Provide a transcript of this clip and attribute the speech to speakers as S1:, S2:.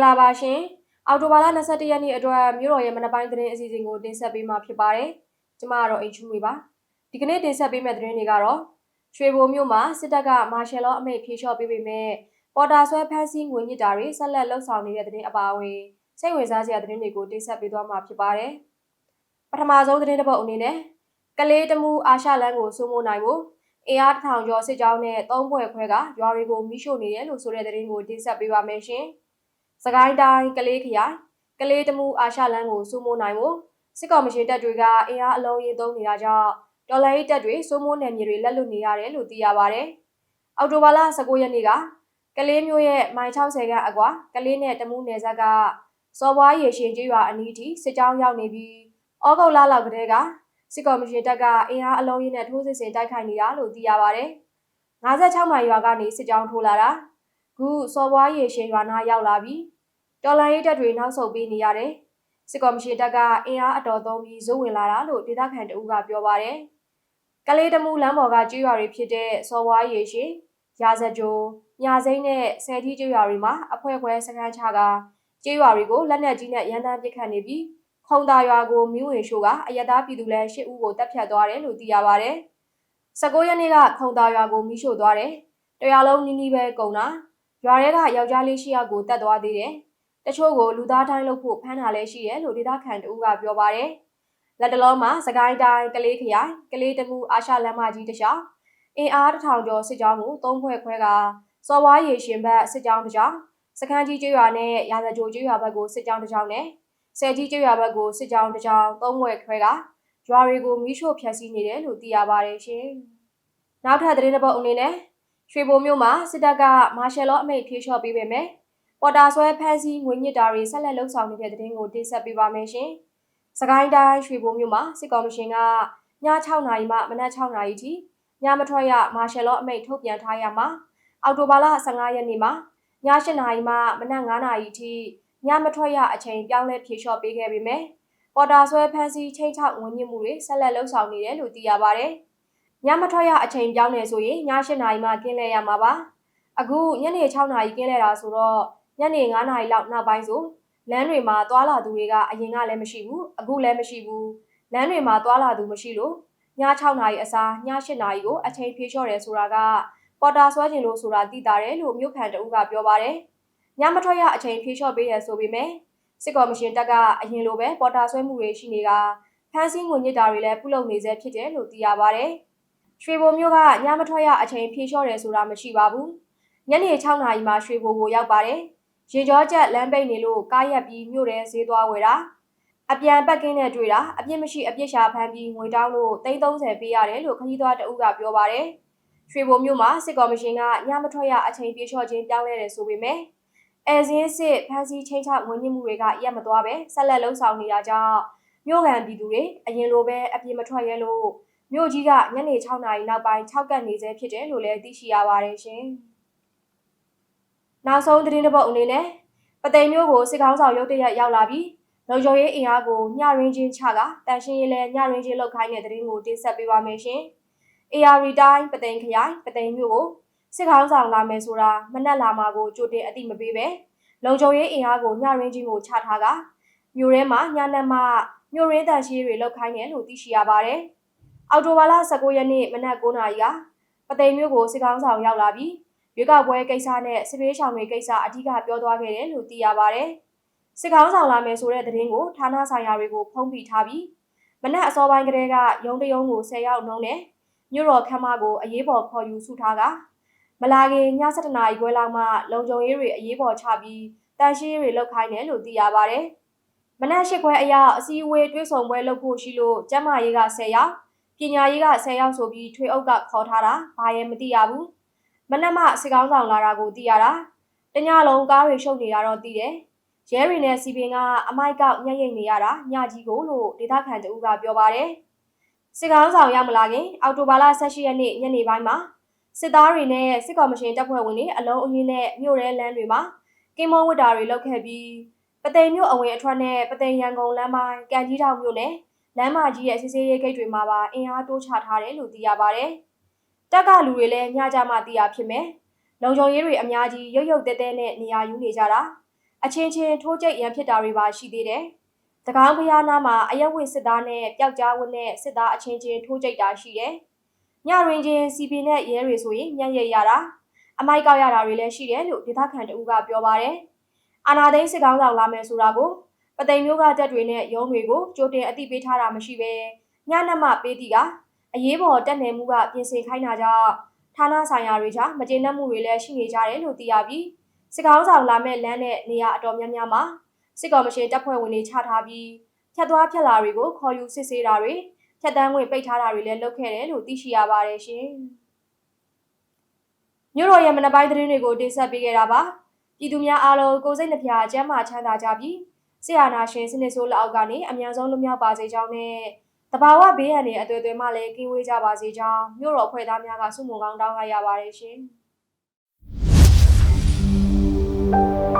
S1: ္ဂလာပါရှင်အော်တိုဘာလ21ရက်နေ့အတွက်မြို့တော်ရဲ့မနက်ပိုင်းသတင်းအစီအစဉ်ကိုတင်ဆက်ပေးမှာဖြစ်ပါတယ်ကျမကတော့အိမ်ချူမီပါဒီကနေ့တင်ဆက်ပေးမယ့်သတင်းတွေကတော့ရွှေဘိုမြို့မှာစစ်တပ်ကမာရှယ်လောအမိန့်ဖြေလျှော့ပေးပေမဲ့ပေါ်တာဆွဲဖမ်းဆီးငွေညစ်တာတွေဆက်လက်လှုပ်ဆောင်နေတဲ့သတင်းအပါအဝင်စိတ်ဝင်စားစရာသတင်းတွေကိုတင်ဆက်ပေးသွားမှာဖြစ်ပါတယ်ပထမဆုံးသတင်းတစ်ပုဒ်အနေနဲ့ကလေးတမှုအာရှလန်းကိုစိုးမိုးနိုင်ဖို့အင်အားတစ်ထောင်ကျော်စစ်ကြောင်းနဲ့သုံးဘွယ်ခွဲကရွာတွေကိုမိရှို့နေတယ်လို့ဆိုတဲ့သတင်းကိုတင်ဆက်ပေးပါမယ်ရှင်။ စကိုင်းတိုင်းကလေးခရိုင်ကလေးတမှုအာရှလန်းကိုစိုးမိုးနိုင်ဖို့စစ်ကောင်မရှင်တပ်တွေကအင်အားအလုံးရင်းသုံးနေတာကြောင့်တော်လိုင်းတပ်တွေစိုးမိုးနယ်မြေတွေလက်လွတ်နေရတယ်လို့သိရပါဗျ။အော်တိုဘာလ19ရက်နေ့ကကလေးမျိုးရဲ့မိုင်60ခန့်အကွာကလေးနဲ့တမှုနယ်ဇက်ကစော်ဘွားရေရှင်ကျွာအနီးထိစစ်ကြောင်းရောက်နေပြီးဩဂုတ်လလောက်ကတည်းကစစ်ကောင်မရှင်တပ်ကအင်အားအလုံးရင်းနဲ့ထိုးစစ်ဆင်တိုက်ခိုက်နေတာလို့သိရပါဗျ။56မိုင်ရွာကနေစစ်ကြောင်းထိုးလာတာ ခုစော်ဘွားရေရှင်ရွာနာရောက်လာပြီးတော်လန်ရေးတပ်တွေနောက်ဆုတ်ပေးနေရတယ်။စစ်ကော်မရှင်တပ်ကအင်အားအတော်သုံးပြီးဇိုးဝင်လာတာလို့ဒေသခံတအူးကပြောပါတယ်။ကလေးတမူလမ်းပေါ်ကကျွေးရွာတွေဖြစ်တဲ့စော်ဘွားရေရှင်ရာဇကြိုညာစိမ့်နဲ့ဆယ်ထီးကျွေးရွာတွေမှာအဖွဲခွဲစခန်းချကကျွေးရွာတွေကိုလက်နက်ကြီးနဲ့ရန်တမ်းပစ်ခတ်နေပြီးခုံတာရွာကိုမြူးဝင်ရှိုးကအယတားပြည်သူလဲ၈ဦးကိုတပ်ဖြတ်သွားတယ်လို့သိရပါတယ်။19ရက်နေ့ကခုံတာရွာကိုမိရှို့သွားတယ်။တရားလုံးနီးနီးပဲကုန်တာ ရွာထဲကယောက်ျားလေးရှိယောက်ကိုတတ်သွားသေးတယ်။တချို့ကိုလူသားတိုင်းလုပ်ဖို့ဖမ်းတာလည်းရှိတယ်လို့ဒေသခံတဦးကပြောပါတယ်။လက်တလုံးမှာစကိုင်းတိုင်းကလေးခရိုင်ကလေးတမှုအာရှလမ်းမကြီးတခြားအင်အားတစ်ထောင်ကျော်စစ်ကြောင်းကိုသုံးဖွဲ့ခွဲကစော်ဝါးရေရှင်ဘက်စစ်ကြောင်းတစ်ကြောင်းစခန်းကြီးကျွော်နဲ့ရာဇကြိုကျွော်ဘက်ကိုစစ်ကြောင်းတစ်ကြောင်းနဲ့ဆယ်ကြီးကျွော်ဘက်ကိုစစ်ကြောင်းတစ်ကြောင်းသုံးဖွဲ့ခွဲကရွာတွေကိုမိရှို့ဖျက်ဆီးနေတယ်လို့သိရပါတယ်ရှင်။နောက်ထပ်သတင်းတစ်ပုဒ်အနေနဲ့ ရွှေဘိုမြို့မှာစစ်တပ်ကမာရှယ်လောအမိန့်ဖြေလျှော့ပေးပေမဲ့ပေါ်တာဆွဲဖမ်းဆီးငွေညစ်တာတွေဆက်လက်လှုပ်ဆောင်နေတဲ့တဲ့တင်ကိုတင်ဆက်ပေးပါမယ်ရှင်။စကိုင်းတိုင်းရွှေဘိုမြို့မှာစစ်ကော်မရှင်ကည6နာရီမှမနက်6နာရီထိညမထွက်ရမာရှယ်လောအမိန့်ထုတ်ပြန်ထားရမှာအော်တိုဘာလ15ရက်နေ့မှာည8နာရီမှမနက်9နာရီထိညမထွက်ရအချိန်ပြောင်းလဲဖြေလျှော့ပေးခဲ့ပေမဲ့ပေါ်တာဆွဲဖမ်းဆီးချိန်ချောက်ငွေညစ်မှုတွေဆက်လက်လှုပ်ဆောင်နေတယ်လို့သိရပါဗျ။ ညမထွက်ရအချိန်ပြောင်းနေဆိုရင်ည8နာရီမှကင်းလဲရမှာပါအခုညနေ6နာရီကင်းလဲတာဆိုတော့ညနေ9နာရီလောက်နောက်ပိုင်းဆိုလမ်းတွေမှာသွာလာသူတွေကအရင်ကလည်းမရှိဘူးအခုလည်းမရှိဘူးလမ်းတွေမှာသွာလာသူမရှိလို့ည6နာရီအစားည8နာရီကိုအချိန်ဖြေလျှော့တယ်ဆိုတာကပေါ်တာဆွဲခြင်းလို့ဆိုတာသိတာတယ်လို့မြို့ခံတဦးကပြောပါတယ်ညမထွက်ရအချိန်ဖြေလျှော့ပေးရဆိုပေမဲ့စစ်ကော်မရှင်တပ်ကအရင်လိုပဲပေါ်တာဆွဲမှုတွေရှိနေတာဖမ်းဆီးငွေညစ်တာတွေလည်းပြုလုပ်နေဆဲဖြစ်တယ်လို့သိရပါတယ်။ ရွှေဘိုမြို့ကညမထွက်ရအချိန်ဖြေလျှော့တယ်ဆိုတာမရှိပါဘူးညနေ6နာရီမှာရွှေဘိုကိုရောက်ပါတယ်ရေကြောချက်လမ်းပိတ်နေလို့ကားရက်ပြီးမြို့ထဲဈေးသွားဝယ်တာအပြန်ပက်ကင်းနဲ့တွေ့တာအပြစ်မရှိအပြစ်ရှာဖမ်းပြီးငွေတောင်းလို့330ပေးရတယ်လို့ခကြီးသွားတအုပ်ကပြောပါတယ်ရွှေဘိုမြို့မှာစစ်ကော်မရှင်ကညမထွက်ရအချိန်ပြေလျှော့ခြင်းပြောင်းလဲတယ်ဆိုပေမဲ့အဲဇင်းစစ်ဖမ်းဆီးချိန်ချငွေညှစ်မှုတွေကရက်မသွားပဲဆက်လက်လှုံ့ဆော်နေတာကြောင့်မြို့ကန်ပြည်သူတွေအရင်လိုပဲအပြစ်မထွက်ရဲလို့ မြို့ကြီးကညနေ6နာရီနောက်ပိုင်း6ကတ်နေဆဲဖြစ်တယ်လို့လည်းသိရှိရပါတယ်ရှင်။နောက်ဆုံးသတင်းတစ်ပုဒ်အနေနဲ့ပသိမ်မြို့ကိုစစ်ကောင်းဆောင်ရုတ်တရက်ရောက်လာပြီးလုံခြုံရေးအင်အားကိုညရင်းချင်းချကတန်ရှင်းရေးလဲညရင်းချင်းလောက်ခိုင်းတဲ့သတင်းကိုတင်ဆက်ပေးပါမယ်ရှင်။ AR တိုင်းပသိမ်ခရိုင်ပသိမ်မြို့ကိုစစ်ကောင်းဆောင်လာမယ်ဆိုတာမနှက်လာမှာကိုကြိုတင်အတိမပေးပဲလုံခြုံရေးအင်အားကိုညရင်းချင်းကိုချထားကမြို့ထဲမှာညနေမှမြို့ရင်းတန်ရှင်းတွေလောက်ခိုင်းတယ်လို့သိရှိရပါတယ်။ အော်တိုဘာလ19ရက်နေ့မနက်9:00နာရီကပသိမ်မြို့ကိုစစ်ကောင်းဆောင်ရောက်လာပြီးရွေးကောက်ပွဲကိစ္စနဲ့စစ်ပေးဆောင်တွေကိစ္စအဓိကပြောသွားခဲ့တယ်လို့သိရပါဗျ။စစ်ကောင်းဆောင်လာမယ်ဆိုတဲ့သတင်းကိုဌာနဆိုင်ရာတွေကိုဖုံးပြထားပြီးမနက်အစောပိုင်းကတည်းကရုံးတရုံးကို10ရောက်နှုံးနဲ့မြို့တော်ခမ်းမကိုအရေးပေါ်ခေါ်ယူစုထားကမလာခင်ည7:00နာရီခွဲလောက်မှလုံခြုံရေးတွေအရေးပေါ်ချပြီးတန်ရှင်းရေးတွေလုပ်ခိုင်းတယ်လို့သိရပါဗျ။မနက်၈ခွဲအရအစည်းအဝေးတွဲဆောင်ပွဲလုပ်ဖို့ရှိလို့ကျမရေးက10ရောက် ပညာရေးက10ရောက်ဆိုပြီးထွေအုပ်ကခေါ်ထားတာဘာရဲမသိရဘူးမနက်မှစစ်ကောင်းဆောင်လာတာကိုသိရတာတညလုံးကားတွေရှုပ်နေတာတော့သိတယ်ရဲတွေနဲ့စီပင်ကအမိုက်ကောက်ညှက်ရိတ်နေရတာညကြီးကိုလို့ဒေသခံတဦးကပြောပါတယ်စစ်ကောင်းဆောင်ရောက်မလာခင်အော်တိုဘာလ18ရက်နေ့ညနေပိုင်းမှာစစ်သားတွေနဲ့စစ်ကော်မရှင်တပ်ဖွဲ့ဝင်တွေအလုံးအင်းနဲ့မြို့ရဲလမ်းတွေမှာကင်းမုံဝတ်တာတွေလုပ်ခဲ့ပြီးပသိမ်မြို့အဝင်အထွက်နဲ့ပသိမ်ရန်ကုန်လမ်းပိုင်းကံကြီးထောင်မြို့နယ် လမ်းမကြီးရဲ့စစ်ဆေးရေးဂိတ်တွေမှာပါအင်အားတိုးချထားတယ်လို့သိရပါတယ်။တက်ကလူတွေလည်းညကြမှသိရဖြစ်မယ်။လုံခြုံရေးတွေအများကြီးရုတ်ရုတ်တဲတဲနဲ့နေရာယူနေကြတာအချင်းချင်းထိုးကြိတ်ရန်ဖြစ်တာတွေပါရှိသေးတယ်။တကောင်းဖျားနာမှာအရက်ဝတ်စစ်သားနဲ့ပျောက်ကြားဝတ်နဲ့စစ်သားအချင်းချင်းထိုးကြိတ်တာရှိတယ်။ညရင်ချင်းစီပီနဲ့ရဲတွေဆိုရင်ညံ့ရိပ်ရတာအမိုက်ကောက်ရတာတွေလည်းရှိတယ်လို့ဒေသခံတဦးကပြောပါတယ်။အာနာသိန်းစစ်ကောင်းဆောင်လာမယ်ဆိုတာကို ပသိမ်မျိုးကတက်တွေနဲ့ရုံးတွေကိုကြိုတင်အသိပေးထားတာမရှိဘဲညနက်မှပေးတီကအရေးပေါ်တက်နေမှုကပြင်ဆင်ခိုင်းတာကြောင့်ဌာနဆိုင်ရာတွေကြားမကျေနပ်မှုတွေလည်းရှိနေကြတယ်လို့သိရပြီးစစ်ကောင်းဆောင်လာမဲ့လမ်းနဲ့နေရာအတော်များများမှာစစ်ကော်မရှင်တပ်ဖွဲ့ဝင်တွေချထားပြီးဖြတ်သွားဖြတ်လာတွေကိုခေါ်ယူစစ်ဆေးတာတွေဖြတ်တန်းဝင်ပိတ်ထားတာတွေလည်းလုပ်ခဲ့တယ်လို့သိရှိရပါတယ်ရှင်။မြို့တော်ရဲ့မနက်ပိုင်းသတင်းတွေကိုတင်ဆက်ပေးခဲ့တာပါ။ပြည်သူများအားလုံးကိုယ်စိတ်နှပြအကျမ်းမာချမ်းသာကြပြီး ဆရာနာရှင်စနစ်ဆိုးလက်အောက်ကနေအများဆုံးလွတ်မြောက်ပါစေကြောင်းနဲ့တဘာဝဘေးရန်တွေအတွေ့အကြုံမှလည်းကင်းဝေးကြပါစေကြောင်းမြို့တော်ဖွဲ့သားများကဆုမွန်ကောင်းတောင်းလိုက်ရပါတယ်ရှင်။